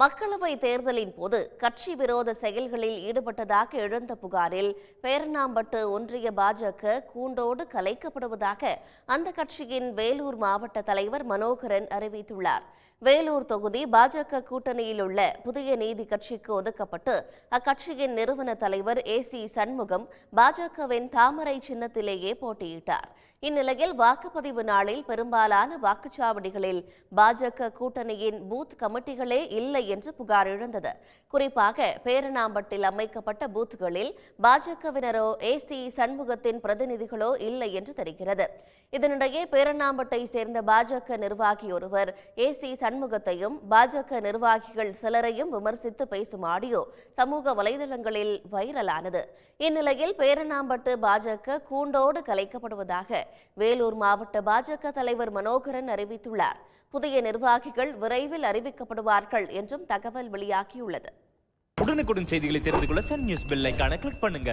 மக்களவை தேர்தலின் போது கட்சி விரோத செயல்களில் ஈடுபட்டதாக எழுந்த புகாரில் பேரணாம்பட்டு ஒன்றிய பாஜக கூண்டோடு கலைக்கப்படுவதாக அந்த கட்சியின் வேலூர் மாவட்ட தலைவர் மனோகரன் அறிவித்துள்ளார். வேலூர் தொகுதி பாஜக கூட்டணியில் உள்ள புதிய நீதி கட்சிக்கு ஒதுக்கப்பட்டு அக்கட்சியின் நிறுவன தலைவர் ஏ சி சண்முகம் பாஜகவின் தாமரை சின்னத்திலேயே போட்டியிட்டார். இந்நிலையில் வாக்குப்பதிவு நாளில் பெரும்பாலான வாக்குச்சாவடிகளில் பாஜக கூட்டணியின் பூத் கமிட்டிகளே இல்லை என்று புகார் எழுந்தது. குறிப்பாக பேரணாம்பட்டில் அமைக்கப்பட்ட பூத்துகளில் பாஜகவினரோ ஏசி சண்முகத்தின் பிரதிநிதிகளோ இல்லை என்று தெரிகிறது. இதனிடையே பேரணாம்பட்டை சேர்ந்த பாஜக நிர்வாகி ஒருவர் ஏசி சண்முகத்தையும் பாஜக நிர்வாகிகள் சிலரையும் விமர்சித்து பேசும் ஆடியோ சமூக வலைதளங்களில் வைரலானது. இந்நிலையில் பேரணாம்பட்டு பாஜக கூண்டோடு கலைக்கப்படுவதாக வேலூர் மாவட்ட பாஜக தலைவர் மனோகரன் அறிவித்துள்ளார். புதிய நிர்வாகிகள் விரைவில் அறிவிக்கப்படுவார்கள் என்று என்றும் தகவல் வெளியாகியுள்ளது. உடனுக்குடன் செய்திகளை தெரிந்து கொள்ள சன் நியூஸ் பெல் கிளிக் பண்ணுங்க.